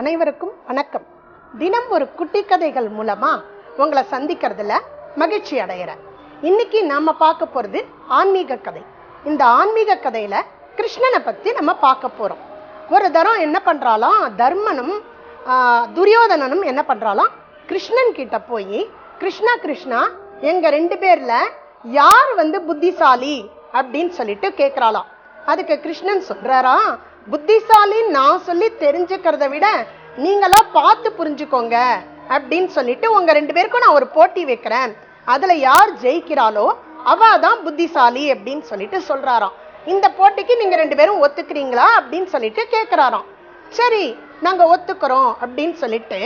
அனைவருக்கும் வணக்கம். தினம் ஒரு குட்டி கதைகள் மூலமா உங்களை சந்திக்கிறதுல மகிழ்ச்சி அடைகிறேன் இன்னைக்கு நாம பார்க்க போறது ஆன்மீக கதை. இந்த ஆன்மீக கதையில கிருஷ்ணனை பத்தி நம்ம பார்க்க போறோம். ஒரு தரம் என்ன பண்றாலும் தர்மனும் துரியோதனனும் என்ன பண்றாலும் கிருஷ்ணன் கிட்ட போய் கிருஷ்ணா கிருஷ்ணா எங்க ரெண்டு பேர்ல யார் வந்து புத்திசாலி அப்படின்னு சொல்லிட்டு கேட்கிறாளாம் அதுக்கு கிருஷ்ணன் சொல்றாரா? புத்திசாலின்னு நான் சொல்லி தெரிஞ்சுக்கிறத விட நீங்களா பார்த்து புரிஞ்சுக்கோங்க அப்படின்னு சொல்லிட்டு உங்க ரெண்டு பேருக்கும் நான் ஒரு போட்டி வைக்கிறேன். அதுல யார் ஜெயிக்கிறாளோ அவ தான் புத்திசாலி அப்படின்னு சொல்லிட்டு சொல்றாராம். இந்த போட்டிக்கு நீங்க ரெண்டு பேரும் ஒத்துக்கிறீங்களா அப்படின்னு சொல்லிட்டு கேக்குறாராம். சரி நாங்க ஒத்துக்கிறோம் அப்படின்னு சொல்லிட்டு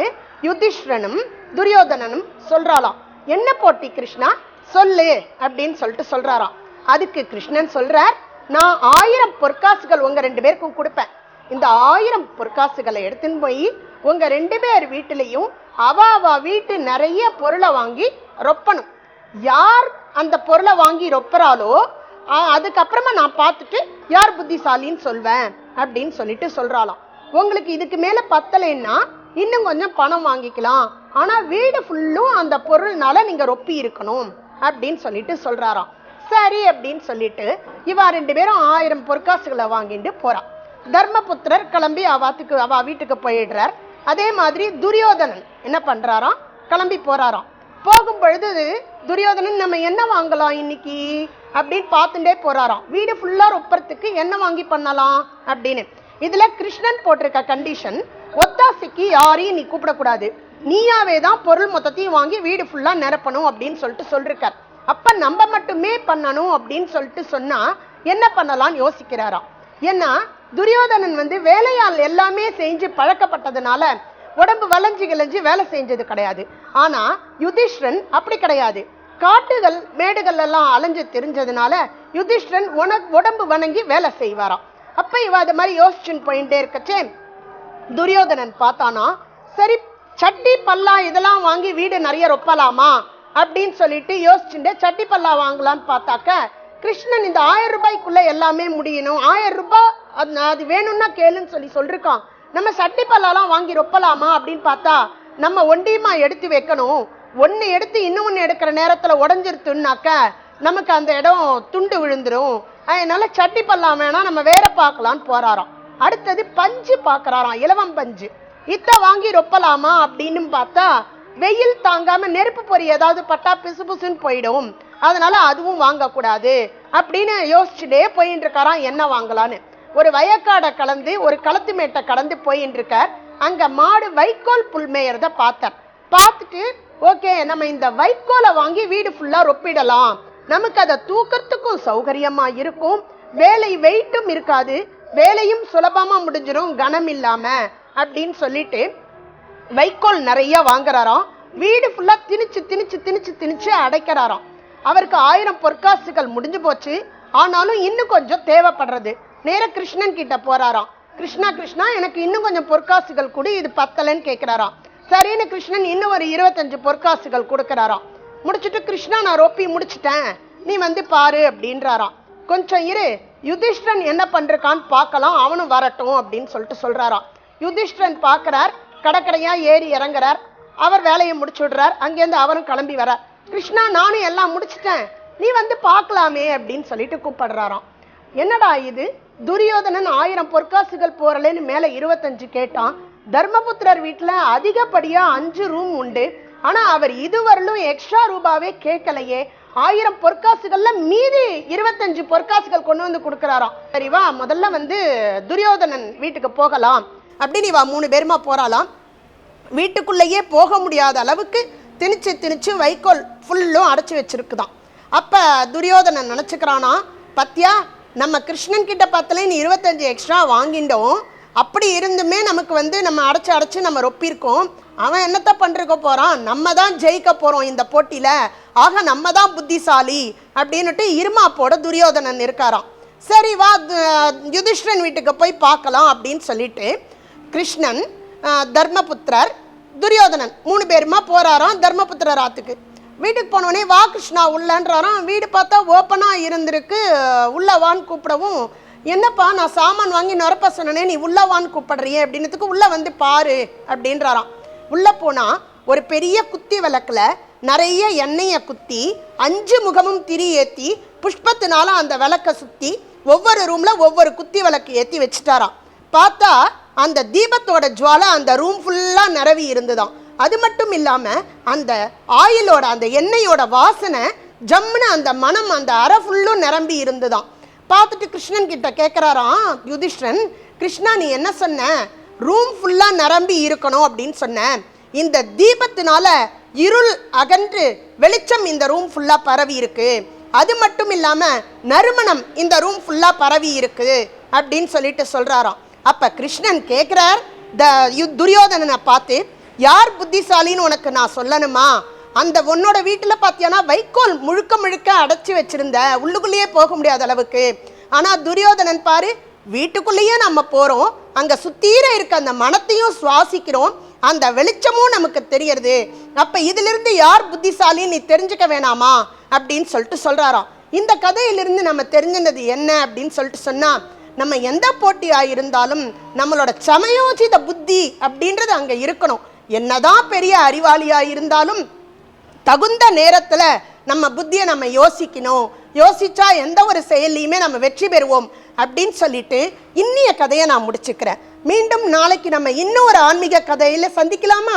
யுதிஷ்ரனும் துரியோதனனும் சொல்றாளாம். என்ன போட்டி கிருஷ்ணா? சொல்லு அப்படின்னு சொல்லிட்டு சொல்றாராம். அதுக்கு கிருஷ்ணன் சொல்றார் நான் ஆயிரம் பொற்காசுகள் உங்க ரெண்டு பேருக்கும் கொடுப்பேன். இந்த ஆயிரம் பொற்காசுகளை எடுத்துன்னு போய் உங்க ரெண்டு பேர் வீட்டிலையும் அவ அவா வீட்டு நிறைய பொருளை வாங்கி ரொப்பணும். யார் அந்த பொருளை வாங்கி ரொப்புறாலோ அதுக்கப்புறமா நான் பார்த்துட்டு யார் புத்திசாலின்னு சொல்வேன் அப்படின்னு சொல்லிட்டு சொல்றாளாம். உங்களுக்கு இதுக்கு மேல பத்தலைன்னா இன்னும் கொஞ்சம் பணம் வாங்கிக்கலாம். ஆனா வீடு ஃபுல்லும் அந்த பொருள்னால நீங்க ரொப்பி இருக்கணும் அப்படின்னு சொல்லிட்டு சொல்றாராம். சரி அப்படின்னு சொல்லிட்டு இவா ரெண்டு பேரும் ஆயிரம் பொற்காசுகளை வாங்கிட்டு போறான் தர்மபுத்திரர் கிளம்பி அவாத்துக்கு அவா வீட்டுக்கு போயிடுறார். அதே மாதிரி துரியோதனன் என்ன பண்றாராம்? கிளம்பி போறாராம். போகும் பொழுது துரியோதனன் நம்ம என்ன வாங்கலாம் இன்னைக்கு? அப்படின்னு பார்த்துட்டே போறாராம். வீடு ஃபுல்லா ரொப்பறதுக்கு என்ன வாங்கி பண்ணலாம் அப்படின்னு. இதுல கிருஷ்ணன் போட்டிருக்க கண்டிஷன் ஒத்தாசைக்கு யாரையும் நீ கூப்பிடக்கூடாது. நீயாவே தான் பொருள் மொத்தத்தையும் வாங்கி வீடு ஃபுல்லா நிரப்பணும் அப்படின்னு சொல்லிட்டு சொல்லிருக்கார். அப்ப நம்ம மட்டுமே பண்ணணும் அப்படின்னு சொல்லிட்டு சொன்னா என்ன பண்ணலாம்னு யோசிக்கிறாராம். ஏன்னா துரியோதனன் வந்து வேலையால் எல்லாமே செஞ்சு பழக்கப்பட்டதுனால உடம்பு வளைஞ்சு கிளைஞ்சு வேலை செஞ்சது கிடையாது. ஆனா யுதிஷ்டன் அப்படி கிடையாது. காட்டுகள் மேடுகள் எல்லாம் அலைஞ்சு தெரிஞ்சதுனால யுதிஷ்டன் உனக்கு உடம்பு வணங்கி வேலை செய்வாராம். அப்ப இவ அது மாதிரி யோசிச்சுன்னு போயிட்டே இருக்கச்சே. துரியோதனன் பார்த்தானா சரி சட்டி பல்லா இதெல்லாம் வாங்கி வீடு நிறைய ரொப்பலாமா? அப்படின்னு சொல்லிட்டு யோசிச்சுட்டு சட்டி பல்லா வாங்கலாம்னு பார்த்தாக்க கிருஷ்ணன் இந்த ஆயிரம் ரூபாய்க்குள்ள எல்லாமே முடியணும். ஆயிரம் ரூபாய் அது அது வேணும்னா கேளுன்னு சொல்லி சொல்லிருக்கான். நம்ம சட்டி பல்லாலாம் வாங்கி ரொப்பலாமா அப்படின்னு பார்த்தா நம்ம ஒண்டியமா எடுத்து வைக்கணும். ஒன்னு எடுத்து இன்னொன்று எடுக்கிற நேரத்துல உடஞ்சிருத்துனாக்க நமக்கு அந்த இடம் துண்டு விழுந்துரும். அதனால சட்டி பல்லா வேணா நம்ம வேற பார்க்கலான்னு போறாராம். அடுத்தது பஞ்சு பார்க்கறாராம் இலவம் பஞ்சு. இத்த வாங்கி ரொப்பலாமா அப்படின்னு பார்த்தா வெயில் தாங்காம நெருப்பு பொறி ஏதாவது பட்டா பிசு பிசுன்னு போயிடும். அதனால அதுவும் வாங்கக்கூடாது. அப்படின்னு யோசிச்சுட்டே போயின்னு இருக்காராம் என்ன வாங்கலான்னு. ஒரு வயக்காடை கலந்து ஒரு களத்து மேட்டை கடந்து போயின்னு இருக்கார் அங்க மாடு வைக்கோல் புல்மேயறத பார்த்தார். பார்த்துட்டு ஓகே நம்ம இந்த வைக்கோலை வாங்கி வீடு ஃபுல்லா ரொப்பிடலாம். நமக்கு அதை தூக்கறதுக்கும் சௌகரியமா இருக்கும். வேலை வெயிட்டும் இருக்காது. வேலையும் சுலபமா முடிஞ்சிடும் கனம் இல்லாம. அப்படின்னு சொல்லிட்டு வைக்கோல் நிறைய வாங்குறாராம். வீடு ஃபுல்லாக திணிச்சு திணிச்சு திணிச்சு திணிச்சு அடைக்கிறாராம். அவருக்கு ஆயிரம் பொற்காசுகள் முடிஞ்சு போச்சு. ஆனாலும் இன்னும் கொஞ்சம் தேவைப்படுறது. நேர கிருஷ்ணன் கிட்ட போறாராம். கிருஷ்ணா கிருஷ்ணா எனக்கு இன்னும் கொஞ்சம் பொற்காசுகள் கொடு இது பத்தலைன்னு கேட்குறாராம் சரின்னு கிருஷ்ணன் இன்னும் ஒரு இருபத்தஞ்சு பொற்காசுகள் கொடுக்கறாராம். முடிச்சுட்டு கிருஷ்ணா நான் ரொப்பி முடிச்சிட்டேன். நீ வந்து பாரு அப்படின்றாராம். கொஞ்சம் இரு. யுதிஷ்டன் என்ன பண்றான்னு பார்க்கலாம். அவனும் வரட்டும் அப்படின்னு சொல்லிட்டு சொல்றாராம். யுதிஷ்டன் பார்க்குறார். கடற்கரையாக ஏறி இறங்குறார். அவர் வேலையை முடிச்சு விடுறார் அங்கேருந்து அவரும் கிளம்பி வரார் கிருஷ்ணா நானும் எல்லாம் முடிச்சிட்டேன். நீ வந்து பார்க்கலாமே அப்படின்னு சொல்லிட்டு கூப்பிடுறாராம். என்னடா இது? துரியோதனன் ஆயிரம் பொற்காசுகள் போறலேன்னு மேலே இருபத்தஞ்சு கேட்டான். தர்மபுத்திரர் வீட்டில் அதிகப்படியாக அஞ்சு ரூம் உண்டு. ஆனால் அவர் இதுவரையிலும் எக்ஸ்ட்ரா ரூபாவே கேட்கலையே. ஆயிரம் பொற்காசுகள்ல மீதி இருபத்தஞ்சு பொற்காசுகள் கொண்டு வந்து கொடுக்குறாராம். சரிவா முதல்ல வந்து துரியோதனன் வீட்டுக்கு போகலாம். அப்படின்னு இவா மூணு பேருமா போறாளாம். வீட்டுக்குள்ளேயே போக முடியாத அளவுக்கு திணிச்சு திணிச்சு வைக்கோல் ஃபுல்லும் அடைச்சி வச்சிருக்குதான். அப்போ துரியோதனன் நினச்சிக்கிறானா பத்தியா நம்ம கிருஷ்ணன் கிட்ட பத்தலே நீ இருபத்தஞ்சி எக்ஸ்ட்ரா வாங்கிட்டோம். அப்படி இருந்துமே நமக்கு வந்து நம்ம அடைச்சி அடைச்சி நம்ம ரொப்பியிருக்கோம். அவன் என்னத்த பண்ணிருக்க போகிறான் நம்ம தான் ஜெயிக்க போகிறோம் இந்த போட்டியில். ஆக நம்ம தான் புத்திசாலி. அப்படின்னுட்டு இருமாப்போட துரியோதனன் இருக்காராம். சரி வா யுதிஷ்டன் வீட்டுக்கு போய் பார்க்கலாம். அப்படின்னு சொல்லிட்டு கிருஷ்ணன் தர்மபுத்திரர் துரியோதனன். மூணு பேருமா போறாராம் தர்மபுத்திரர் ஆற்றுக்கு வீட்டுக்கு போனோடனே வா கிருஷ்ணா உள்ளன்றாராம். வீடு பார்த்தா ஓப்பனாக இருந்திருக்கு. உள்ளவான்னு கூப்பிடவும் என்னப்பா நான் சாமான் வாங்கி நிரப்ப சொன்னனே நீ உள்ளவான்னு கூப்பிடுறியே அப்படின்னதுக்கு உள்ளே வந்து பாரு அப்படின்றாராம். உள்ளே போனால் ஒரு பெரிய குத்தி விளக்கில் நிறைய எண்ணெயை குத்தி அஞ்சு முகமும் திரி ஏற்றி புஷ்பத்தினால அந்த விளக்க சுற்றி ஒவ்வொரு ரூமில் ஒவ்வொரு குத்தி விளக்கு ஏற்றி வச்சுட்டாராம். பார்த்தா அந்த தீபத்தோட ஜுவாலை அந்த ரூம் ஃபுல்லாக நிரவி இருந்துதான். அது மட்டும் இல்லாமல் அந்த ஆயிலோட அந்த எண்ணெயோட வாசனை ஜம்முன்னு அந்த மனம் அந்த அறை ஃபுல்லும் நிரம்பி இருந்துதான். பார்த்துட்டு கிருஷ்ணன் கிட்ட கேட்குறாராம் யுதிஷ்டன் கிருஷ்ணா நீ என்ன சொன்ன? ரூம் ஃபுல்லாக நிரம்பி இருக்கணும் அப்படின்னு சொன்ன. இந்த தீபத்தினால இருள் அகன்று வெளிச்சம் இந்த ரூம் ஃபுல்லாக பரவி இருக்கு. அது மட்டும் இல்லாமல் நறுமணம் இந்த ரூம் ஃபுல்லாக பரவி இருக்கு. அப்படின்னு சொல்லிட்டு சொல்கிறாராம் அப்போ கிருஷ்ணன் கேட்குறார் த யு- துரியோதனனை பார்த்து யார் புத்திசாலின்னு உனக்கு நான் சொல்லணுமா? அந்த உன்னோட வீட்டில் பார்த்தியானா வைக்கோல் முழுக்க முழுக்க அடைச்சி வச்சிருந்த உள்ளுக்குள்ளேயே போக முடியாத அளவுக்கு. ஆனால் துரியோதனன் பாரு வீட்டுக்குள்ளேயே நம்ம போகிறோம் அங்கே சுத்தீர இருக்க அந்த மனத்தையும் சுவாசிக்கிறோம். அந்த வெளிச்சமும் நமக்கு தெரியறது. அப்போ இதிலிருந்து யார் புத்திசாலின்னு நீ தெரிஞ்சுக்க வேணாமா? அப்படின்னு சொல்லிட்டு சொல்கிறாராம் இந்த கதையிலிருந்து நம்ம தெரிஞ்சினது என்ன அப்படின்னு சொல்லிட்டு சொன்னால் நம்ம எந்த போட்டியாக இருந்தாலும் நம்மளோட சமயோஜித புத்தி அப்படின்றது அங்கே இருக்கணும். என்னதான் பெரிய அறிவாளியாக இருந்தாலும் தகுந்த நேரத்தில் நம்ம புத்தியை நம்ம யோசிக்கணும். யோசிச்சா எந்த ஒரு செயல்லையுமே நம்ம வெற்றி பெறுவோம் அப்படின்னு சொல்லிட்டு இன்னிய கதையை நான் முடிச்சுக்கிறேன். மீண்டும் நாளைக்கு நம்ம இன்னும் ஒரு ஆன்மீக கதையில் சந்திக்கலாமா?